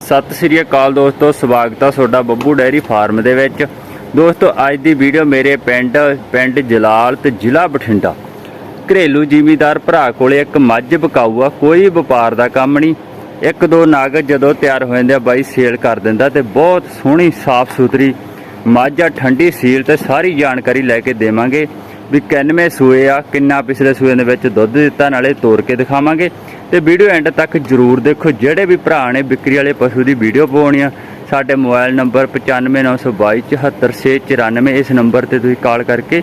ਸਤਿ ਸ੍ਰੀ ਅਕਾਲ ਦੋਸਤੋ, ਸਵਾਗਤ ਆ ਤੁਹਾਡਾ ਬੱਬੂ ਡੈਰੀ ਫਾਰਮ ਦੇ ਵਿੱਚ। ਦੋਸਤੋ, ਅੱਜ ਦੀ ਵੀਡੀਓ ਮੇਰੇ ਪਿੰਡ ਪਿੰਡ ਜਲਾਲ ਤੇ ਜ਼ਿਲ੍ਹਾ ਬਠਿੰਡਾ। ਘਰੇਲੂ ਜ਼ਿਮੀਦਾਰ ਭਰਾ ਕੋਲੇ ਇੱਕ ਮੱਝ ਬਕਾਊ ਆ, ਕੋਈ ਵਪਾਰ ਦਾ ਕੰਮ ਨਹੀਂ। ਇੱਕ ਦੋ ਨਾਗ ਜਦੋਂ ਤਿਆਰ ਹੋ ਜਾਂਦੇ ਆ, ਬਾਈ ਸੇਲ ਕਰ ਦਿੰਦਾ ਤੇ ਬਹੁਤ ਸੋਹਣੀ ਸਾਫ਼ ਸੁਥਰੀ ਮੱਝ ਆ, ਠੰਡੀ ਸੀਲ ਤੇ ਸਾਰੀ ਜਾਣਕਾਰੀ ਲੈ ਕੇ ਦੇਵਾਂਗੇ। ਵੀ ਕਿੰਨਵੇਂ ਸੂਏ ਆ, ਕਿੰਨਾ ਪਿਛਲੇ ਸੂਏ ਦੇ ਵਿੱਚ ਦੁੱਧ ਦਿੱਤਾ, ਨਾਲੇ ਤੋੜ ਕੇ ਦਿਖਾਵਾਂਗੇ। ਤੇ ਵੀਡੀਓ ਐਂਡ ਤੱਕ ਜਰੂਰ ਦੇਖੋ, ਜਿਹੜੇ ਵੀ ਭਰਾ ਨੇ ਵਿਕਰੀ ਵਾਲੇ ਪਸ਼ੂ ਦੀ ਵੀਡੀਓ ਪਾਉਣੀ ਆ, ਸਾਡੇ ਮੋਬਾਈਲ ਨੰਬਰ 9592274694 ਇਸ ਨੰਬਰ ਤੇ ਤੁਸੀਂ ਕਾਲ ਕਰਕੇ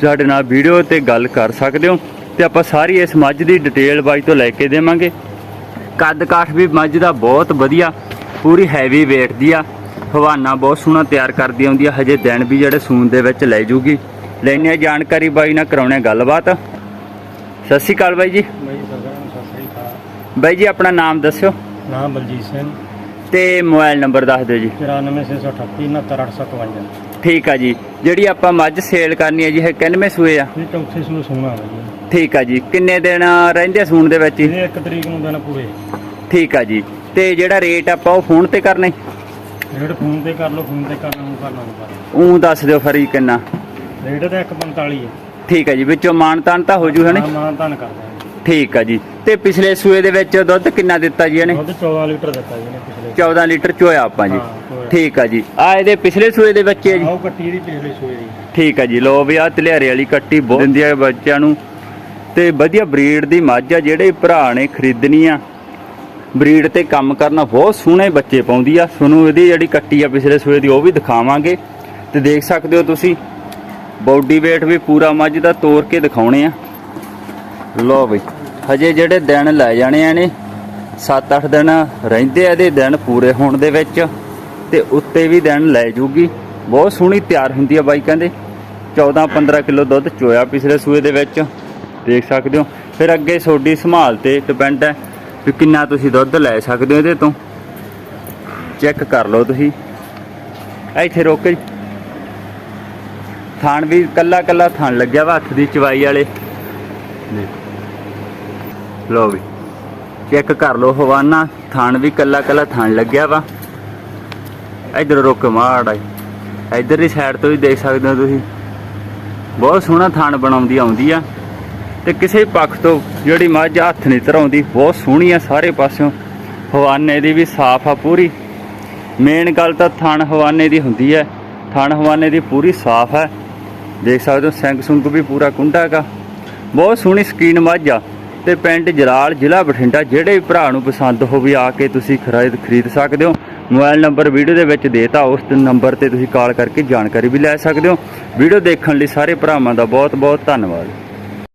ਸਾਡੇ ਨਾਲ ਵੀਡੀਓ ਤੇ ਗੱਲ ਕਰ ਸਕਦੇ ਹੋ। ਤੇ ਆਪਾਂ ਸਾਰੀ ਇਸ ਮੱਝ ਦੀ ਡਿਟੇਲ ਬਾਈ ਤੋਂ ਲੈ ਕੇ ਦੇਵਾਂਗੇ। ਕੱਦ ਕਾਠ ਵੀ ਮੱਝ ਦਾ ਬਹੁਤ ਵਧੀਆ, ਪੂਰੀ ਹੈਵੀ weight ਦੀ ਆ। ਹਵਾਨਾ ਬਹੁਤ ਸੋਹਣਾ ਤਿਆਰ ਕਰਦੀ ਆਉਂਦੀ ਆ, ਹਜੇ ਦਿਨ ਵੀ ਜਿਹੜੇ ਸੂਨ ਦੇ ਵਿੱਚ ਲੈ ਜੂਗੀ। ਲੈਣੇ ਜਾਣਕਾਰੀ ਬਾਈ ਨਾਲ ਕਰਾਉਣੇ ਗੱਲਬਾਤ। ਸਤਿ ਸ਼੍ਰੀ ਅਕਾਲ ਬਾਈ ਜੀ। ਬਾਈ ਸਰਦਾਰ ਸਤਿ ਸ੍ਰੀ ਅਕਾਲ। ਬਾਈ ਜੀ ਆਪਣਾ ਨਾਮ ਦੱਸਿਓ। ਨਾਮ ਬਲਜੀਤ ਸਿੰਘ। ਤੇ ਮੋਬਾਈਲ ਨੰਬਰ ਦੱਸ ਦਿਓ ਜੀ। 94638 69858 ਠੀਕ ਆ ਜੀ। ਜਿਹੜੀ ਆਪਾਂ ਮੱਝ ਸੇਲ ਕਰਨੀ ਹੈ ਜੀ ਇਹ ਕਿੰਨਵੇਂ ਸੂਏ ਆ? ਇਹ ਚੌਥੇ ਸੂਏ ਸੋਣਾ ਹੈ ਜੀ। ਠੀਕ ਆ ਜੀ। ਕਿੰਨੇ ਦਿਨ ਰਹਿੰਦੇ ਸੂਣ ਦੇ ਵਿੱਚ ਜੀ? ਇਹ ਇੱਕ ਤਰੀਕ ਨੂੰ ਦਿਨ ਪੂਰੇ। ਠੀਕ ਆ ਜੀ। ਤੇ ਜਿਹੜਾ ਰੇਟ ਆਪਾਂ ਉਹ ਫੋਨ ਤੇ ਕਰਨਾ? ਰੇਟ ਫੋਨ ਤੇ ਕਰ ਲਓ ਫੋਨ ਤੇ ਕਰਨਾ ਨੂੰ ਕਰਨਾ ਉਹ ਦੱਸ ਦਿਓ ਫਰੀ ਕਿੰਨਾ। ਰੇਟ ਤਾਂ 145 ਹੈ। ਠੀਕ ਆ ਜੀ ਵਿੱਚੋਂ ਮਾਨ ਤਾਨ ਤਾਂ ਹੋ ਜੂ ਹਨੇ ਹਾਂ ਮਾਨ ਤਾਨ ਕਰਦਾ ਹੈ ਠੀਕ ਆ ਜੀ। ਤੇ ਪਿਛਲੇ ਸੂਏ ਦੇ ਵਿੱਚ ਦੁੱਧ ਕਿੰਨਾ ਦਿੱਤਾ ਜੀ ਇਹਨੇ? ਦੁੱਧ 14 ਲੀਟਰ ਦਿੱਤਾ ਜੀ ਨੇ ਪਿਛਲੇ। 14 ਲੀਟਰ ਚੋਇਆ ਆਪਾਂ ਜੀ। ਹਾਂ, ਚੋਇਆ। ਠੀਕ ਆ ਜੀ। ਆ ਇਹਦੇ ਪਿਛਲੇ ਸੂਏ ਦੇ ਬੱਚੇ ਆ ਜੀ। ਆਹ ਕੱਟੀ ਦੀ ਪਿਛਲੇ ਸੂਏ ਦੀ। ਠੀਕ ਆ ਜੀ। ਲੋ ਵੀ ਆ ਤਲਿਆਰੇ ਵਾਲੀ ਕੱਟੀ ਬਹੁਤ ਦਿੰਦੀ ਬੱਚਿਆਂ ਨੂੰ। ਤੇ ਵਧੀਆ ਬਰੀਡ ਦੀ ਮੱਝ ਆ ਜਿਹੜੇ ਭਰਾ ਨੇ ਖਰੀਦਣੀ ਆ। ਬਰੀਡ ਤੇ ਕੰਮ ਕਰਨਾ ਬਹੁਤ ਸੋਹਣੇ ਬੱਚੇ ਪਾਉਂਦੀ ਆ। ਤੁਹਾਨੂੰ ਇਹਦੀ ਜਿਹੜੀ ਕੱਟੀ ਆ ਪਿਛਲੇ ਸੂਏ ਦੀ ਉਹ ਵੀ ਦਿਖਾਵਾਂਗੇ। ਤੇ ਦੇਖ ਸਕਦੇ ਹੋ ਤੁਸੀਂ ਬਾਡੀ weight ਵੀ ਪੂਰਾ ਮੱਝ ਦਾ ਤੋੜ ਕੇ ਦਿਖਾਉਣੇ ਆ। ਲੋ ਬਈ, ਹਜੇ ਜਿਹੜੇ ਦਿਨ ਲੈ ਜਾਣੇ ਆ ਨੇ 7-8 ਦਿਨ ਰਹਿੰਦੇ ਆ ਇਹਦੇ ਦਿਨ ਪੂਰੇ ਹੋਣ ਦੇ ਵਿੱਚ ਤੇ ਉੱਤੇ ਵੀ ਦਿਨ ਲੈ ਜੂਗੀ। ਬਹੁਤ ਸੋਹਣੀ ਤਿਆਰ ਹੁੰਦੀ ਆ ਬਾਈ ਕਹਿੰਦੇ। 14-15 ਕਿਲੋ ਦੁੱਧ ਚੋਇਆ ਪਿਛਲੇ ਸੂਏ ਦੇ ਵਿੱਚ। ਦੇਖ ਸਕਦੇ ਹੋ। ਫਿਰ ਅੱਗੇ ਤੁਹਾਡੀ ਸੰਭਾਲ ਤੇ ਡਿਪੈਂਡ ਹੈ ਵੀ ਕਿੰਨਾ ਤੁਸੀਂ ਦੁੱਧ ਲੈ ਸਕਦੇ ਹੋ ਇਹਦੇ ਤੋਂ। ਚੈੱਕ ਕਰ ਲਓ ਤੁਸੀਂ। ਇੱਥੇ ਰੋਕ ਕੇ ਥਾਣ ਵੀ ਕੱਲਾ ਕੱਲਾ ਥਾਣ ਲੱਗਿਆ ਵਾ, ਹੱਥ ਦੀ ਚਵਾਈ ਵਾਲੇ। ਲੋ ਵੀ, ਚੈੱਕ ਕਰ ਲਓ, ਹਵਾਨਾ ਥਾਣ ਵੀ ਕੱਲਾ ਕੱਲਾ ਥਾਣ ਲੱਗਿਆ ਵਾ। ਇਧਰ ਰੁਕ ਮਾੜਾ ਇਧਰਲੀ ਸਾਈਡ ਤੋਂ ਵੀ ਦੇਖ ਸਕਦੇ ਹੋ ਤੁਸੀਂ। ਬਹੁਤ ਸੋਹਣਾ ਥਾਣ ਬਣਾਉਂਦੀ, ਆਉਂਦੀ ਆ। ਤੇ ਕਿਸੇ ਪੱਖ ਤੋਂ ਜਿਹੜੀ ਮੱਝ ਹੱਥ ਨਹੀਂ ਧਰਾਉਂਦੀ, ਬਹੁਤ ਸੋਹਣੀ ਆ ਸਾਰੇ ਪਾਸਿਓਂ। ਹਵਾਨੇ ਦੀ ਵੀ ਸਾਫ਼ ਆ ਪੂਰੀ। ਮੇਨ ਗੱਲ ਤਾਂ ਥਣ ਹਵਾਨੇ ਦੀ ਹੁੰਦੀ ਹੈ ਥਣ ਹਵਾਨੇ ਦੀ ਪੂਰੀ ਸਾਫ਼ ਹੈ ਦੇਖ ਸਕਦੇ ਹੋ ਸਿੰਗ ਸੁੰਗ ਵੀ ਪੂਰਾ ਕੁੰਡਾ ਹੈਗਾ। ਬਹੁਤ ਸੋਹਣੀ ਸਕੀਨ ਮੱਝ ਆ। ਤੇ ਪਿੰਡ ਜਲਾਲ ਜ਼ਿਲ੍ਹਾ ਬਠਿੰਡਾ, ਜਿਹੜੇ ਵੀ ਭਰਾ ਨੂੰ ਪਸੰਦ ਹੋਵੇ ਆ ਕੇ ਤੁਸੀਂ ਖਰੀਦ ਖਰੀਦ ਸਕਦੇ ਹੋ। ਮੋਬਾਈਲ ਨੰਬਰ ਵੀਡੀਓ ਦੇ ਵਿੱਚ ਦੇਤਾ, ਉਸ ਨੰਬਰ ਤੇ ਤੁਸੀਂ ਕਾਲ ਕਰਕੇ ਜਾਣਕਾਰੀ ਵੀ ਲੈ ਸਕਦੇ ਹੋ। ਵੀਡੀਓ ਦੇਖਣ ਲਈ ਸਾਰੇ ਭਰਾਵਾਂ ਦਾ ਬਹੁਤ ਬਹੁਤ ਧੰਨਵਾਦ।